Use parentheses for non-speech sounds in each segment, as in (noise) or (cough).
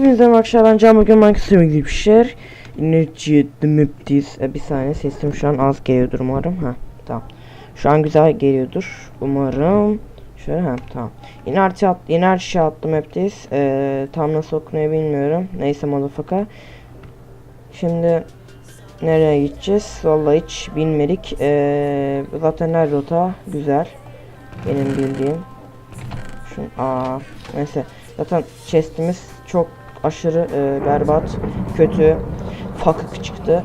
Hepinize merhaba ben Can. Bugün Minecraft gibi bir şeyler. Energy e, Bir saniye sesim şu an az geliyordur umarım. Ha tamam. Şu an güzel geliyordur umarım. Şöyle ha tamam. İnerti at, inerti attım heptiz ee, Tam nasıl okunuyor bilmiyorum. Neyse motherfucker. Şimdi Nereye gideceğiz? Vallahi hiç bilmedik. Ee, Zaten her rota güzel. Benim bildiğim. Şun, aa, neyse. Zaten chestimiz çok aşırı e, berbat, kötü, fakık çıktı.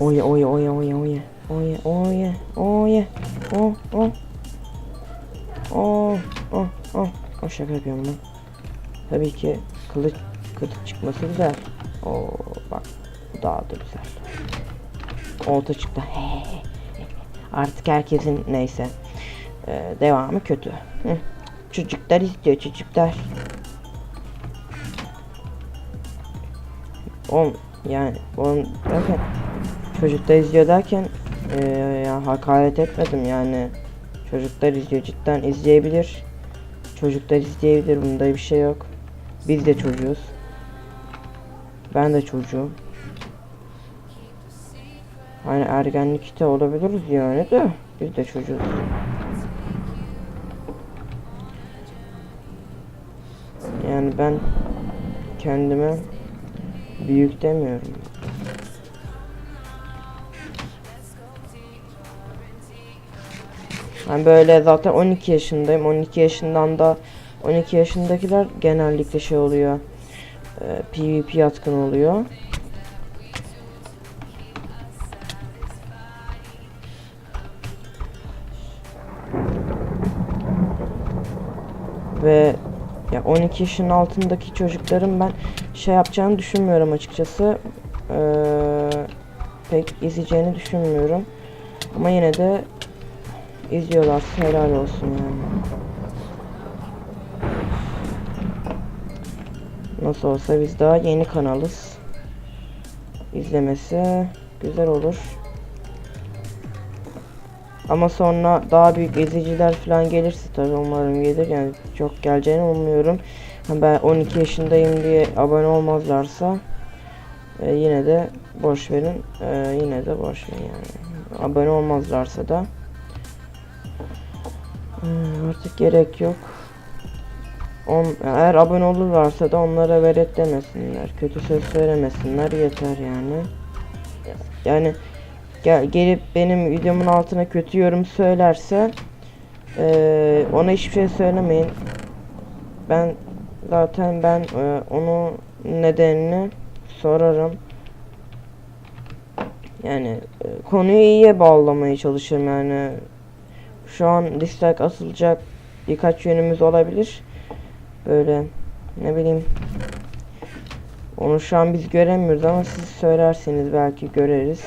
Oye oye oye oye oye oye oye oye o o o o o o şaka yapıyorum ben. Tabii ki kılıç kılıç çıkması güzel. O bak daha da güzel. Olta çıktı. Artık herkesin neyse. Ee, devamı kötü. Hı. Çocuklar istiyor çocuklar. On yani on derken çocuklar izliyor derken eee ya hakaret etmedim yani çocuklar izliyor cidden izleyebilir. Çocuklar izleyebilir bunda bir şey yok. Biz de çocuğuz. Ben de çocuğum. Hani ergenlikte olabiliriz yani de biz de çocuğuz. Ben kendime büyük demiyorum. Ben böyle zaten 12 yaşındayım. 12 yaşından da 12 yaşındakiler genellikle şey oluyor. E, PvP yatkın oluyor. Ve ya 12 yaşın altındaki çocukların ben şey yapacağını düşünmüyorum açıkçası. Ee, pek izleyeceğini düşünmüyorum. Ama yine de izliyorlarsa helal olsun yani. Nasıl olsa biz daha yeni kanalız. İzlemesi güzel olur. Ama sonra daha büyük izleyiciler falan gelirse tabii umarım gelir yani çok geleceğini umuyorum. Ben 12 yaşındayım diye abone olmazlarsa e, yine de boş verin. E, yine de boş verin yani. Abone olmazlarsa da e, artık gerek yok. On, eğer abone olurlarsa da onlara veret demesinler. Kötü söz söylemesinler yeter yani. Yani gel, gelip benim videomun altına kötü yorum söylerse e, ona hiçbir şey söylemeyin. Ben zaten ben e, onu nedenini sorarım. Yani e, konuyu iyiye bağlamaya çalışırım yani. Şu an dislike asılacak birkaç yönümüz olabilir. Böyle ne bileyim onu şu an biz göremiyoruz ama siz söylerseniz belki göreriz.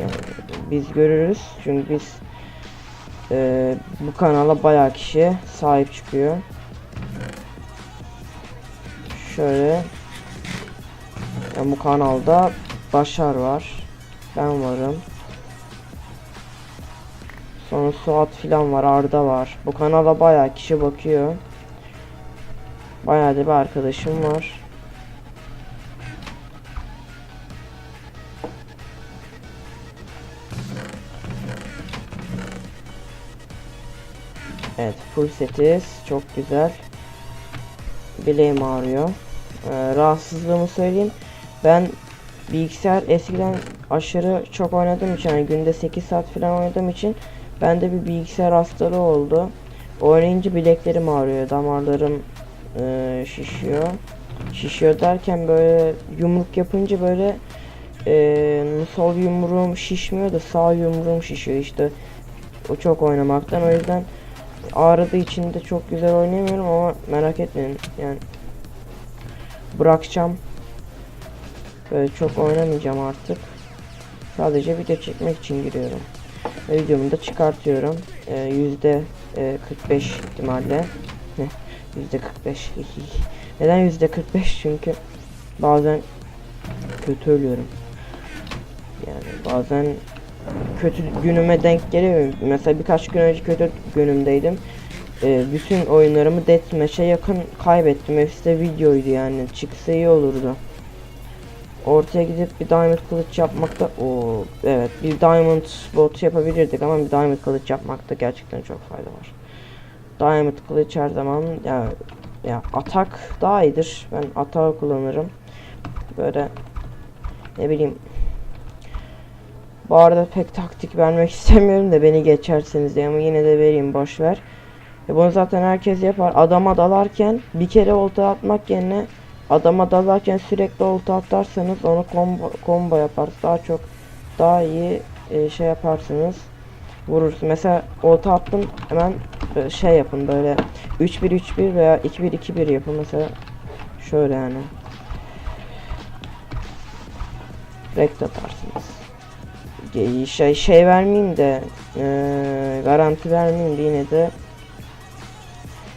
Yani biz görürüz çünkü biz e, bu kanala bayağı kişi sahip çıkıyor. Şöyle yani bu kanalda Başar var. Ben varım. Sonra Suat filan var, Arda var. Bu kanala bayağı kişi bakıyor. Bayağı da bir arkadaşım var. Full setiz çok güzel. Bileğim ağrıyor. Ee, rahatsızlığımı söyleyeyim. Ben bilgisayar eskiden aşırı çok oynadığım için yani günde 8 saat falan oynadığım için bende bir bilgisayar hastalığı oldu. Oynayınca bileklerim ağrıyor damarlarım e, şişiyor. Şişiyor derken böyle yumruk yapınca böyle e, sol yumruğum şişmiyor da sağ yumruğum şişiyor. İşte o çok oynamaktan. O yüzden ağrıdığı için de çok güzel oynayamıyorum ama merak etmeyin. Yani bırakacağım. Böyle çok oynamayacağım artık. Sadece video çekmek için giriyorum. Ve videomu da çıkartıyorum. Ee, yüzde e, 45 ihtimalle. Yüzde 45 neden yüzde 45 çünkü bazen kötü ölüyorum. Yani bazen kötü günüme denk geliyor. Mesela birkaç gün önce kötü günümdeydim. e, bütün oyunlarımı Deathmatch'e yakın kaybettim. Hepsi de videoydu yani. Çıksa iyi olurdu. Ortaya gidip bir diamond kılıç yapmakta o evet bir diamond bot yapabilirdik ama bir diamond kılıç yapmakta gerçekten çok fayda var. Diamond kılıç her zaman ya ya atak daha iyidir. Ben atağı kullanırım. Böyle ne bileyim bu arada pek taktik vermek (laughs) istemiyorum da beni geçersiniz diye ama yine de vereyim boş ver. E bunu zaten herkes yapar. Adama dalarken bir kere olta atmak yerine adama dalarken sürekli olta atarsanız onu combo, combo yapar. Daha çok daha iyi e, şey yaparsınız. Vurursun. Mesela olta attın hemen e, şey yapın böyle 3-1-3-1 veya 2-1-2-1 yapın mesela. Şöyle yani. Rekt atarsınız. Ge- Şey, şey vermeyeyim de e, garanti vermeyeyim de yine de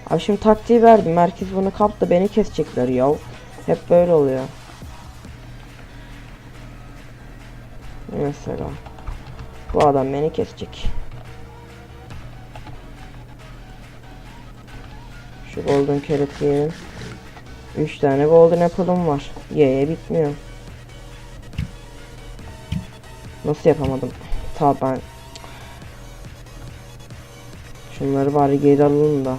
Abi şimdi taktiği verdim. Merkez bunu kaptı beni kesecekler ya. Hep böyle oluyor. Mesela. Bu adam beni kesecek. Şu golden carrot yiyelim. 3 tane golden apple'ım var. Ye'ye bitmiyor. Nasıl yapamadım? Ta ben Şunları bari geri alalım da.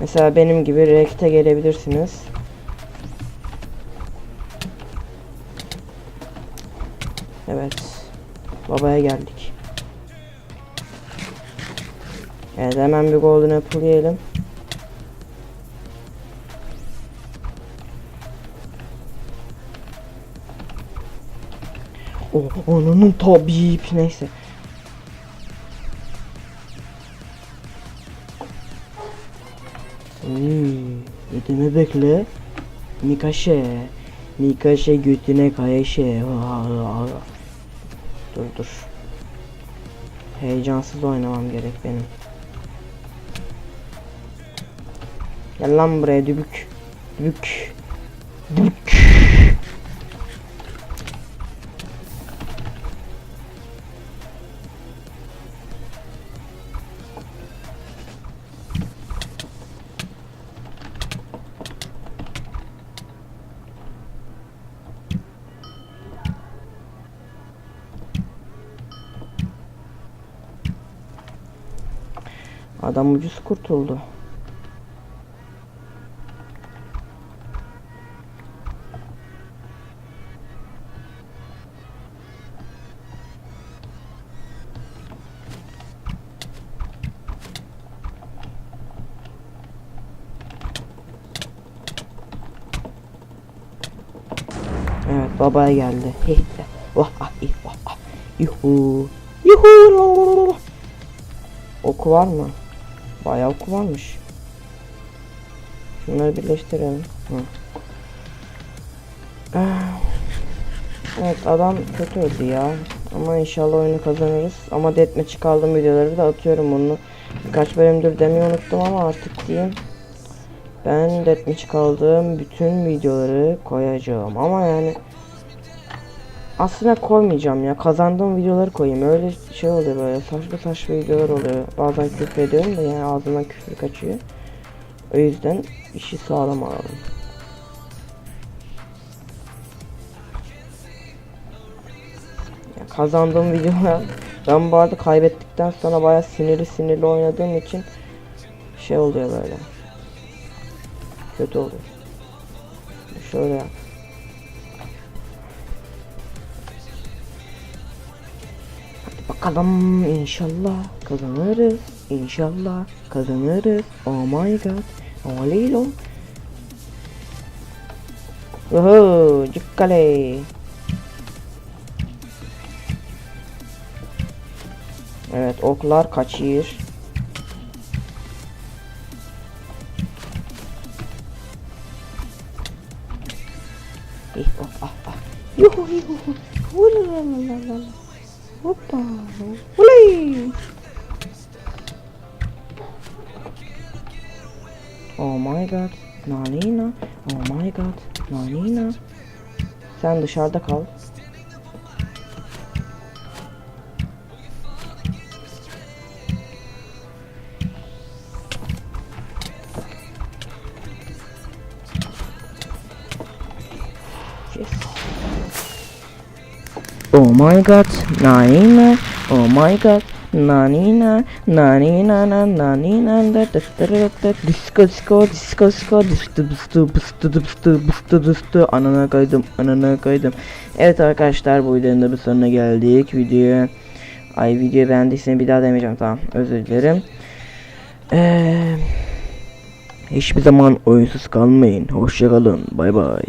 Mesela benim gibi rekte gelebilirsiniz. Evet. Babaya geldik. Evet hemen bir golden apple yiyelim. Oh, onun tabii neyse. Ödeme bekle. Nikaşe. Nikaşe götüne kayaşe. Dur dur. Heyecansız oynamam gerek benim. Gel lan buraya dübük. Dübük. Dübük. Adam ucuz kurtuldu. Evet babaya geldi. Heh, Vah ah ih vah ah. Yuhu. Yuhu. Oku var mı? Bayağı oku varmış. Şunları birleştirelim. Hı. Ah. Evet adam kötü öldü ya. Ama inşallah oyunu kazanırız. Ama deathmatch'i kaldığım videoları da atıyorum bunu. Birkaç bölümdür demeyi unuttum ama artık diyeyim. Ben deathmatch'i kaldığım bütün videoları koyacağım. Ama yani aslında koymayacağım ya. Kazandığım videoları koyayım. Öyle şey oluyor böyle saçma saçma videolar oluyor. Bazen küfür ediyorum da yani ağzımdan küfür kaçıyor. O yüzden işi sağlam alalım. Ya kazandığım videolar ben bu arada kaybettikten sonra baya sinirli sinirli oynadığım için şey oluyor böyle. Kötü oluyor. Şöyle yap. Bakalım inşallah kazanırız. İnşallah kazanırız. Oh my god. Oh lilo. Oho, cukkale. Evet, oklar kaçır. Eh, oh, ah, ah. Yuhu, yuhu. Ulalalala. Hoppa. Oley. Oh my god. Nalina. Oh my god. Nalina. Sen dışarıda kal. Oh my god, nanina, oh my god, nanina, nanina, na nanina, da da da da da, disco disco, disco disco, bıstı bıstı bıstı bıstı bıstı bıstı, anana kaydım, anana kaydım. Evet arkadaşlar bu videonun da bir sonuna geldik. Videoya, ay videoyu beğendiyseniz bir daha demeyeceğim tamam, özür dilerim. Eee... Hiçbir zaman oyunsuz kalmayın. Hoşçakalın. Bay bay.